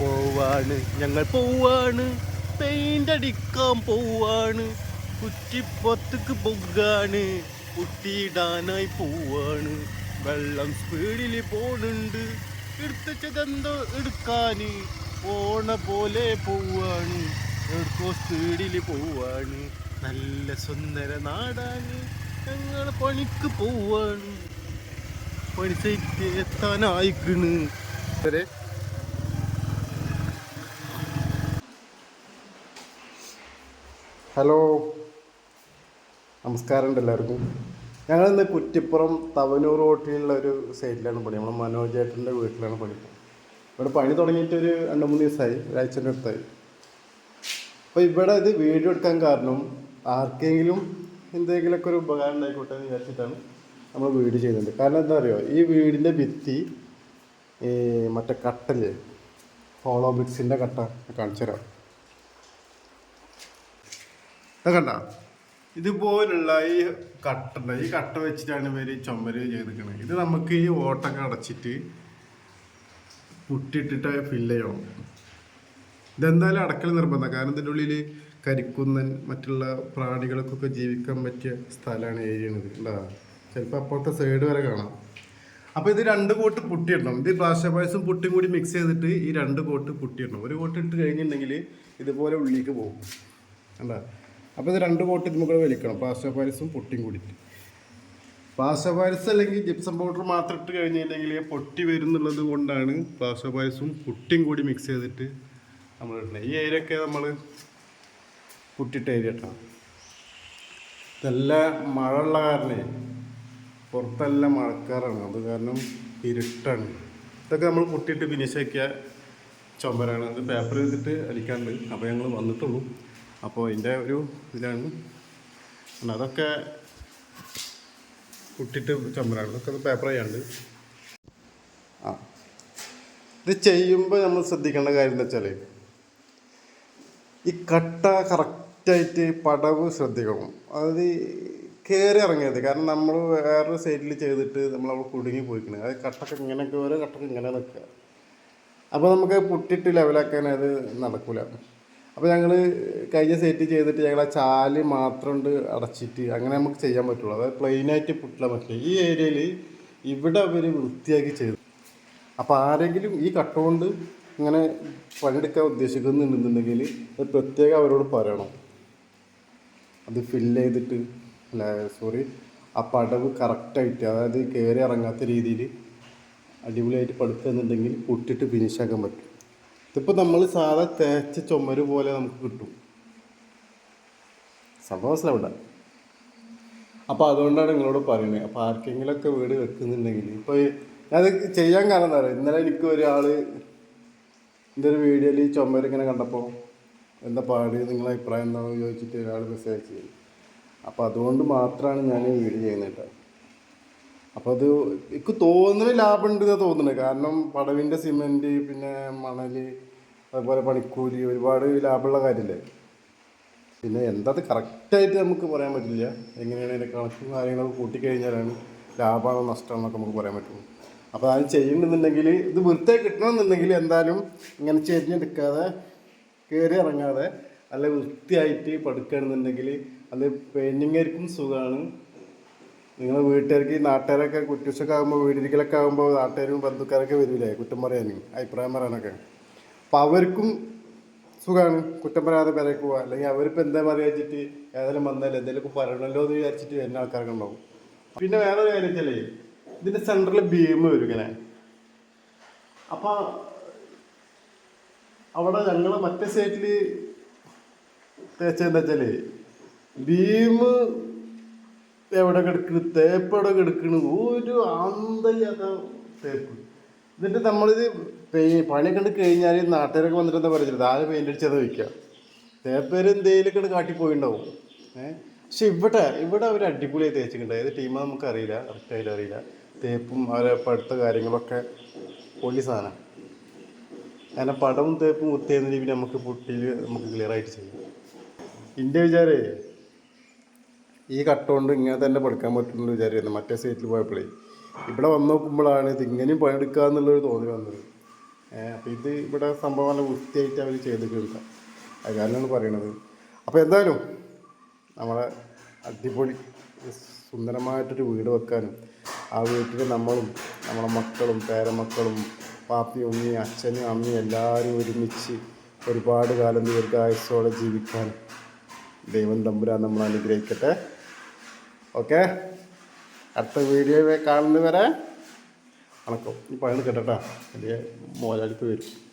പോവാണ് ഞങ്ങൾ പോവാണ്. പെയിന്റ് അടിക്കാൻ പോവാണ്. കുറ്റിപ്പൊത്തക്ക് പൊക്കാണ് കുട്ടിയിടാനായി പോവാണ്. വെള്ളം സ്പീഡിൽ പോണുണ്ട്. എടുത്തതെന്തോ എടുക്കാന്. പോണ പോലെ പോവാണ്. എടുക്കോ സ്പീഡിൽ പോവാണ്. നല്ല സുന്ദര നാടാണ്. ഞങ്ങൾ പണിക്ക് പോവാണ്. പണി സൈറ്റ് എത്താനായിക്കണ്. ഹലോ. നമസ്കാരമുണ്ട് എല്ലാവർക്കും. ഞങ്ങളിന്ന് കുറ്റിപ്പുറം തവനൂർ റോട്ടിലുള്ള ഒരു സൈഡിലാണ് പണി. നമ്മൾ മനോജ് ഏട്ടന്റെ വീട്ടിലാണ് പണി. ഇവിടെ പണി തുടങ്ങിയിട്ട് ഒരു രണ്ട് മൂന്ന് ദിവസമായി. ഒരാഴ്ചന്റെ അടുത്തായി. അപ്പോൾ ഇവിടെ ഇത് വീഡിയോ എടുക്കാൻ കാരണം ആർക്കെങ്കിലും എന്തെങ്കിലുമൊക്കെ ഒരു ഉപകാരം ഉണ്ടായിക്കോട്ടെ എന്ന് വിചാരിച്ചിട്ടാണ് നമ്മൾ വീട് ചെയ്യുന്നുണ്ട് കാരണം എന്താ പറയുക ഈ വീടിന്റെ ഭിത്തി മറ്റേ കട്ടല്ലേ ഹോളോ ബ്രിക്സിന്റെ കട്ട കാണിച്ചു തരാം കണ്ട? ഇതുപോലുള്ള ഈ കട്ട ഈ കട്ട വെച്ചിട്ടാണ് ഇവർ ചുമര് ചെയ്തിരിക്കുന്നത് ഇത് നമുക്ക് ഈ ഓട്ടൊക്കെ അടച്ചിട്ട് പുട്ടിട്ടിട്ട് ഫില്ല് ചെയ്യണം. ഇതെന്തായാലും അടക്കൽ നിർബന്ധം. കാരണം ഇതിന്റെ ഉള്ളിൽ കരിക്കുന്നൻ മറ്റുള്ള പ്രാണികൾക്കൊക്കെ ജീവിക്കാൻ പറ്റിയ സ്ഥലമാണ് ഏരിയണത് ഉണ്ടാ ചിലപ്പോൾ അപ്പുറത്തെ സൈഡ് വരെ കാണാം. അപ്പോൾ ഇത് രണ്ട് കോട്ട് പുട്ടിയിടണം. ഇത് പ്ലാസ്റ്റർ പായസും പുട്ടിയും കൂടി മിക്സ് ചെയ്തിട്ട് ഈ രണ്ട് കോട്ട് പുട്ടിയിടണം. ഒരു കോട്ട് ഇട്ട് കഴിഞ്ഞിട്ടുണ്ടെങ്കിൽ ഇതുപോലെ ഉള്ളിലേക്ക് പോകും. കണ്ടാ? അപ്പോൾ ഇത് രണ്ട് കോട്ട് ഇതിന് വലിക്കണം. പ്ലാസ്റ്റർ പാരിസും പൊട്ടിയും കൂടിയിട്ട്. പ്ലാസ്റ്റർ പാരിസ് അല്ലെങ്കിൽ ജിപ്സം പൗഡർ മാത്രം ഇട്ട് കഴിഞ്ഞിട്ടുണ്ടെങ്കിൽ പൊട്ടി വരുന്നുള്ളത് കൊണ്ടാണ് പ്ലാസ്റ്റർ പാരിസും പുട്ടിയും കൂടി മിക്സ് ചെയ്തിട്ട് നമ്മൾ ഇടുന്നത് ഈ ഏരിയ ഒക്കെ നമ്മൾ പുട്ടിട്ട ഏരിയ ഇട്ടാണ് ഇതെല്ലാം മഴ ഉള്ള കാരണേ പുറത്തെല്ലാം മഴക്കാറാണ്. അത് കാരണം ഇരുട്ടാണ്. ഇതൊക്കെ നമ്മൾ പുട്ടിയിട്ട് ഫിനിഷ് ആക്കിയ ചുമരാണ്. അത് പേപ്പർ ചെയ്തിട്ട് അടിക്കാണ്ട് അപ്പോൾ ഞങ്ങൾ വന്നിട്ടുള്ളൂ. അപ്പോൾ അതിന്റെ ഒരു ഇതിലാണ്. അതൊക്കെ കുട്ടിട്ട് ചമ്മലാണ് ഇതൊക്കെ പേപ്പർ ചെയ്യാണ്ട്. ആ. ഇത് ചെയ്യുമ്പോൾ നമ്മൾ ശ്രദ്ധിക്കേണ്ട കാര്യം എന്താ വെച്ചാൽ ഈ കട്ട കറക്റ്റായിട്ട് പടവ് ശ്രദ്ധിക്കണം. അത് കയറി ഇറങ്ങിയത്. കാരണം നമ്മൾ വേറൊരു സൈഡിൽ ചെയ്തിട്ട് നമ്മൾ അവിടെ കുടുങ്ങി പോയിക്കണേ. അത് കട്ടൊക്കെ ഇങ്ങനെയൊക്കെ ഓരോ കട്ടൊക്കെ ഇങ്ങനെ നിൽക്കുക. അപ്പോൾ നമുക്ക് പൊട്ടിട്ട് ലെവലാക്കാൻ അത് നടക്കില്ല അപ്പോൾ ഞങ്ങൾ കഴിഞ്ഞ സെറ്റ് ചെയ്തിട്ട് ഞങ്ങൾ ആ ചാൽ മാത്രം കൊണ്ട് അടച്ചിട്ട് അങ്ങനെ നമുക്ക് ചെയ്യാൻ പറ്റുള്ളൂ. അതായത് പ്ലെയിനായിട്ട് പുട്ടാൻ പറ്റില്ല. ഈ ഏരിയയിൽ ഇവിടെ അവർ വൃത്തിയാക്കി ചെയ്തു. അപ്പോൾ ആരെങ്കിലും ഈ കട്ട കൊണ്ട് ഇങ്ങനെ പണിയെടുക്കാൻ ഉദ്ദേശിക്കുന്നുണ്ടെന്നുണ്ടെങ്കിൽ അത് പ്രത്യേകം അവരോട് പറയണം. അത് ഫില്ല് ചെയ്തിട്ട് അല്ല സോറി ആ പടവ് കറക്റ്റായിട്ട് അതായത് കയറി ഇറങ്ങാത്ത രീതിയിൽ അടിപൊളിയായിട്ട് പടുക്കുന്നുണ്ടെങ്കിൽ പൊട്ടിട്ട് ഫിനിഷ് ആക്കാൻ പറ്റും. ഇതിപ്പോൾ നമ്മൾ സാധാ തേച്ച ചുമര് പോലെ നമുക്ക് കിട്ടും. സംഭവം മനസ്സിലാവില്ല അപ്പോൾ അതുകൊണ്ടാണ് നിങ്ങളോട് പറയുന്നത് അപ്പോൾ വീട് വെക്കുന്നുണ്ടെങ്കിൽ ഇപ്പോൾ ഞാനത് ചെയ്യാൻ കാരണം എന്താ പറയുക ഇന്നലെ എനിക്ക് ഒരാൾ എന്റെ ഒരു വീഡിയോയിൽ ഈ ചുമര് ഇങ്ങനെ കണ്ടപ്പോൾ എന്താ പാടി? നിങ്ങളെ അഭിപ്രായം എന്താണെന്ന് ചോദിച്ചിട്ട് ഒരാൾ മെസ്സേജ് ചെയ്തു അപ്പോൾ അതുകൊണ്ട് മാത്രമാണ് ഞാൻ ഈ വീഡിയോ ചെയ്യുന്നത് കേട്ടോ. അപ്പോൾ അത് എനിക്ക് തോന്നുന്ന ലാഭമുണ്ട് എന്നാണ് കാരണം പടവിന്റെ സിമെന്റ് പിന്നെ മണൽ അതുപോലെ പണിക്കൂലി ഒരുപാട് ലാഭമുള്ള കാര്യമല്ലേ പിന്നെ എന്താ അത് കറക്റ്റായിട്ട് നമുക്ക് പറയാൻ പറ്റില്ല. എങ്ങനെയാണ് അതിന്റെ കണക്കും കാര്യങ്ങൾ കൂട്ടിക്കഴിഞ്ഞാലാണ് ലാഭമാണോ നഷ്ടമാണോ നമുക്ക് പറയാൻ പറ്റുള്ളൂ അപ്പോൾ അത് ചെയ്യണമെന്നുണ്ടെങ്കിൽ ഇത് വൃത്തിയായി കിട്ടണമെന്നുണ്ടെങ്കിൽ എന്തായാലും ഇങ്ങനെ ചെരിഞ്ഞെടുക്കാതെ കയറി ഇറങ്ങാതെ നല്ല വൃത്തിയായിട്ട് പടുക്കുകയാണെന്നുണ്ടെങ്കിൽ അത് പെയിന്റിങ്ങായിരിക്കും സുഖമാണ് നിങ്ങളെ വീട്ടുകാർക്ക് ഈ നാട്ടുകാരൊക്കെ കുറ്റൂസൊക്കെ ആകുമ്പോൾ വീടിരിക്കലൊക്കെ ആകുമ്പോൾ നാട്ടുകാരും ബന്ധുക്കാരൊക്കെ വരില്ലേ കുറ്റം പറയാനും അഭിപ്രായം പറയാനൊക്കെ. അപ്പം അവർക്കും സുഖമാണ് കുറ്റം പറയാതെ പെരക്ക് പോകാം അല്ലെങ്കിൽ അവരിപ്പോൾ എന്താ പറയുക വെച്ചിട്ട് ഏതെങ്കിലും വന്നാലും എന്തെങ്കിലുമൊക്കെ പറയണമല്ലോ എന്ന് വിചാരിച്ചിട്ട് വരുന്ന ആൾക്കാരൊക്കെ ഉണ്ടാവും പിന്നെ വേറൊരു കാര്യം വെച്ചാലേ ഇതിന്റെ സെന്ററിൽ ബീം വരും ഇങ്ങനെ. അപ്പം അവിടെ ഞങ്ങൾ മറ്റേ സൈറ്റിൽ തേച്ചെന്താ വെച്ചാൽ ബീം എവിടെ കിടക്കണ്? തേപ്പ് എവിടെ കിടക്കണ്? ഒരു ആന്തല്ലാത്ത തേപ്പ്. എന്നിട്ട് നമ്മളിത് പെയിൻ പണി കണ്ട് കഴിഞ്ഞാൽ നാട്ടുകാരൊക്കെ വന്നിട്ട് എന്താ പറയുന്നത് ആരെ പെയിന്റ് അടിച്ചത് വയ്ക്കുക തേപ്പേര് എന്തെങ്കിലുമൊക്കെ കാട്ടിപ്പോയിണ്ടാവും ഏഹ് പക്ഷെ ഇവിടെ ഇവിടെ അവർ അടിപൊളിയായി തേച്ചിട്ടുണ്ട്. ഏത് ടീമാ നമുക്ക് അറിയില്ല കറക്റ്റായിട്ട് അറിയില്ല. തേപ്പും അവരെ പഠിത്ത കാര്യങ്ങളൊക്കെ പൊള്ളി സാധനം. അങ്ങനെ പടവും തേപ്പും ഒത്തേന്ന് പിന്നെ നമുക്ക് പൊട്ടിയിൽ നമുക്ക് ക്ലിയർ ആയിട്ട് ചെയ്യാം. എന്റെ വിചാരേ ഈ കട്ട കൊണ്ട് ഇങ്ങനെ തന്നെ പഠിക്കാൻ പറ്റുമെന്ന് വിചാരിക്കുന്നു മറ്റേ സൈറ്റിൽ പോയപ്പോഴേ ഇവിടെ വന്ന് നോക്കുമ്പോഴാണ് ഇത് ഇങ്ങനെയും പണിയെടുക്കുക എന്നുള്ളൊരു തോന്നി വന്നത്. അപ്പോൾ ഇത് ഇവിടെ സംഭവം നല്ല വൃത്തിയായിട്ട് അവർ ചെയ്ത് കേൾക്കാം അത് കാരണമാണ് പറയണത്. അപ്പോൾ എന്തായാലും നമ്മളെ അടിപൊളി സുന്ദരമായിട്ടൊരു വീട് വെക്കാനും ആ വീട്ടിൽ നമ്മളും നമ്മളെ മക്കളും പേരമക്കളും പാപ്പി ഉമ്മി അച്ഛനും അമ്മയും എല്ലാവരും ഒരുമിച്ച് ഒരുപാട് കാലം ദീർഘായുസോടെ ജീവിക്കാൻ ദൈവം തമ്പുരാൻ നമ്മൾ അനുഗ്രഹിക്കട്ടെ. ഓക്കെ? അടുത്ത വീഡിയോ കാണുന്നവരെ വണക്കം. ഈ പഴം കേട്ടോ. വലിയ മോലാളിപ്പ് വരും.